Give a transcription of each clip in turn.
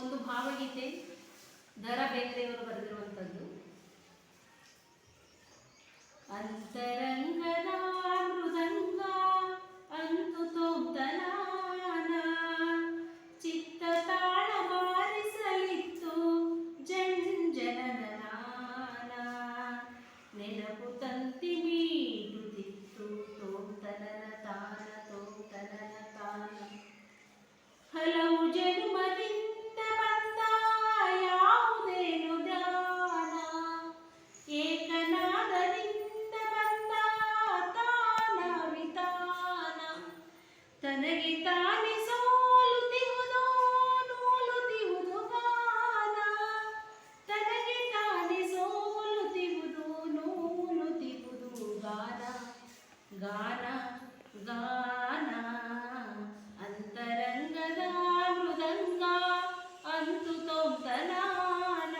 ಒಂದು ಭಾವಗೀತೆ, ದರ ಬೇಂದ್ರೆಯವರು ಬರೆದಿರುವಂಥದ್ದು. ಅಂತರಂಗದ ಮೃದಂಗ, ಅಂತು ತೋಂತನಾನ, ಚಿತ್ತ ತಾಳ ಬಾರಿಸಲಿತ್ತು ಜಂಜನನ ನೆನಪು ತಂತಿ ಮೀಟುತ್ತಿತ್ತು ತೋತನನ ತಾನ ತೋತನನ ತಾನ. ಹಲವು ಜನ್ಮದಿಂದ ಗಾನ ಅಂತರಂಗದ ಮೃದಂಗ ಅಂತು ತೋಂತನಾನ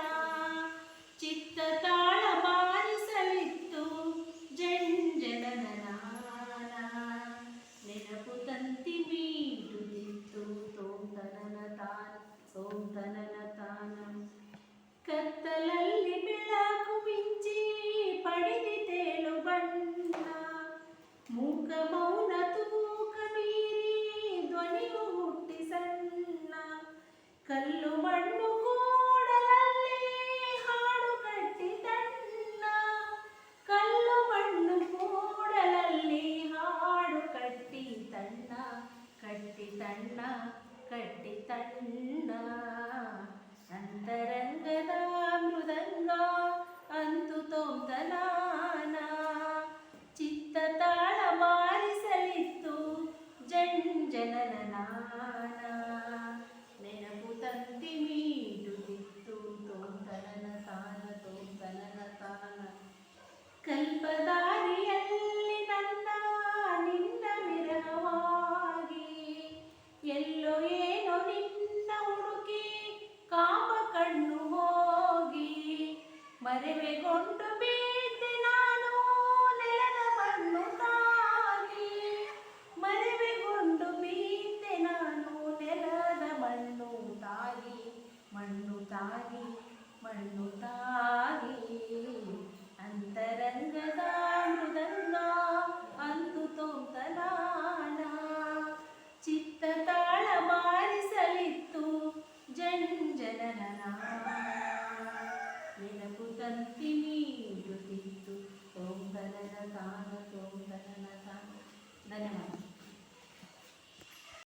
ಚಿತ್ತ ತಾಳ ಬಾರಿಸಲಿತ್ತು ಜಂಜನನ ನೆನಪು ತಂತಿ ಮೀಟುತ್ತಿತ್ತು ತೋಂತನನ ತಾನ ತೋಂತನನ ತಾನ ಕಟ್ಟಿ ತಣ್ಣ ಕಟ್ಟಿ ತಣ್ಣ. ಅಂತರಂಗದ ಮೃದಂಗ ಅಂತು ತೋಂತನಾನ ಚಿತ್ತ ತಾಳ ಬಾರಿಸಲಿತ್ತು ಜಂಜನನ ನೆನಪು ಕಾಮ ಕಣ್ಣು ಹೋಗಿ ಮರೆವೆಗೊಂಡು ಬೀತೆ ನಾನು ನೆಲದ ಮಣ್ಣು ತಾಗಿ ಮರೆವೆಗೊಂಡು ಬೀತೆ ನಾನು ನೆಲದ ಮಣ್ಣು ತಾಗಿ ಮಣ್ಣು ತಾಗಿ ಮಣ್ಣು ತಾಗಿ. ಜಂಜನನ ನೆನಪು ತಂತಿ ನೀಡುತ್ತಿತ್ತು ತೋಂತನನ ತಾನ ತೋಂತನನ ತಾನ ಧನ್ಯವಾದ